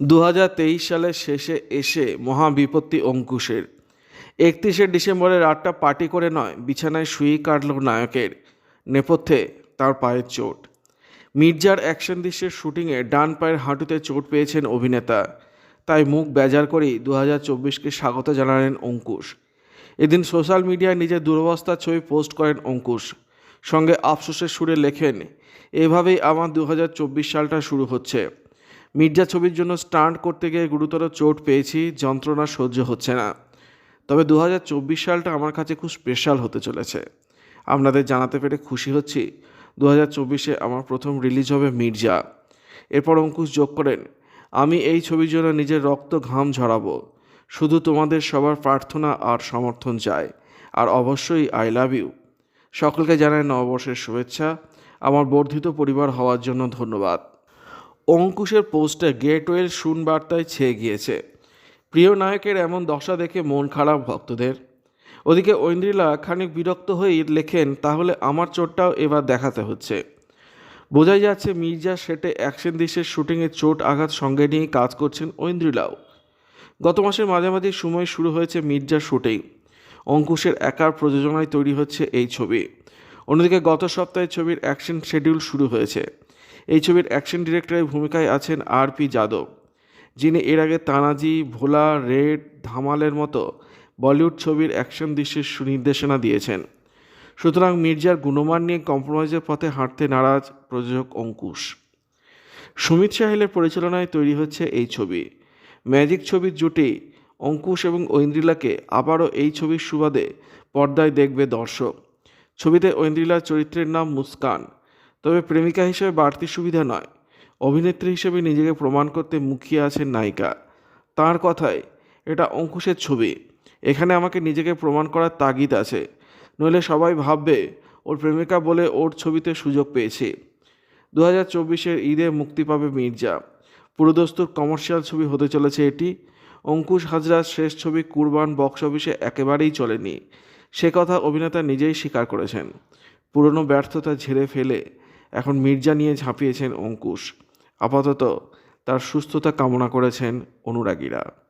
দু হাজার তেইশ সালের শেষে এসে মহাবিপত্তি অঙ্কুশের। একত্রিশে ডিসেম্বরের রাতটা পার্টি করে নয়, বিছানায় শুয়েই কাটল নায়কের নেপথ্যে তার পায়ের চোট। মির্জার অ্যাকশন দৃশ্যের শুটিংয়ে ডান পায়ের হাঁটুতে চোট পেয়েছেন অভিনেতা। তাই মুখ বেজার করেই দু হাজার চব্বিশকে স্বাগত জানালেন অঙ্কুশ। এদিন সোশ্যাল মিডিয়ায় নিজের দুরবস্থার ছবি পোস্ট করেন অঙ্কুশ। সঙ্গে আফসোসের সুরে লেখেন, এভাবেই আমার দু হাজার চব্বিশ সালটা শুরু হচ্ছে। মির্জা ছবির জন্য স্টান্ট করতে গিয়ে গুরুতর চোট পেয়েছি, যন্ত্রণা সহ্য হচ্ছে না। তবে দু হাজার চব্বিশ সালটা আমার কাছে খুব স্পেশাল হতে চলেছে। আপনাদের জানাতে পেরে খুশি হচ্ছি। দু হাজার চব্বিশে আমার প্রথম রিলিজ হবে মির্জা। এরপর অঙ্কুশ যোগ করেন, আমি এই ছবির জন্য নিজের রক্ত ঘাম ঝরাবো। শুধু তোমাদের সবার প্রার্থনা আর সমর্থন চাই, আর অবশ্যই আই লাভ ইউ সকলকে জানাই নববর্ষের শুভেচ্ছা। আমার বর্ধিত পরিবার হওয়ার জন্য ধন্যবাদ। অঙ্কুশের পোস্টে গেটওয়েল শুন বার্তায় ছেয়ে গিয়েছে। প্রিয় নায়কের এমন দশা দেখে মন খারাপ ভক্তদের। ওদিকে ঐন্দ্রিলা খানিক বিরক্ত হয়ে লেখেন, তাহলে আমার চোটটাও এবার দেখাতে হচ্ছে। বোঝাই যাচ্ছে মির্জা সেটে অ্যাকশন দৃশ্যের শুটিংয়ে চোট আঘাত সঙ্গে নিয়ে কাজ করছেন ঐন্দ্রিলাও। গত মাসের মাঝামাঝি সময় শুরু হয়েছে মির্জার শুটিং অঙ্কুশের একার প্রযোজনায় তৈরি হচ্ছে এই ছবি। অন্যদিকে গত সপ্তাহে ছবির অ্যাকশন শিডিউল শুরু হয়েছে। এই ছবির অ্যাকশন ডিরেক্টরের ভূমিকায় আছেন আর পি যাদব, যিনি এর আগে তানাজি, ভোলা, রেড, ধামালের মতো বলিউড ছবির অ্যাকশন দৃশ্যের সুনির্দেশনা দিয়েছেন। সুতরাং মির্জার গুণমান নিয়ে কম্প্রোমাইজের পথে হাঁটতে নারাজ প্রযোজক অঙ্কুশ। সুমিত সাহেলের পরিচালনায় তৈরি হচ্ছে এই ছবি। ম্যাজিক ছবির জুটি অঙ্কুশ এবং ঐন্দ্রিলাকে আবারও এই ছবির সুবাদে পর্দায় দেখবে দর্শক। ছবিতে ঐন্দ্রিলার চরিত্রের নাম মুস্কান। তবে প্রেমিকা হিসেবে বাড়তি সুবিধা নয়। অভিনেত্রী হিসেবে নিজেকে প্রমাণ করতে মুখিয়ে আছেন নায়িকা। তার কথায়, এটা অঙ্কুশের ছবি। এখানে আমাকে নিজেকে প্রমাণ করার তাগিদ আছে। নইলে সবাই ভাববে, ওর প্রেমিকা বলে ওর ছবিতে সুযোগ পেয়েছে। দু হাজার চব্বিশের ঈদে মুক্তি পাবে মির্জা। পুরোদস্তুর কমার্শিয়াল ছবি হতে চলেছে এটি। অঙ্কুশ হাজরার শেষ ছবি কুরবান বক্স অফিসে একেবারেই চলেনি। সে কথা অভিনেতা নিজেই স্বীকার করেছেন। পুরনো ব্যর্থতা ঝেড়ে ফেলে এখন মির্জা নিয়ে ঝাঁপিয়েছেন অঙ্কুশ। আপাতত তার সুস্থতা কামনা করেছেন অনুরাগীরা।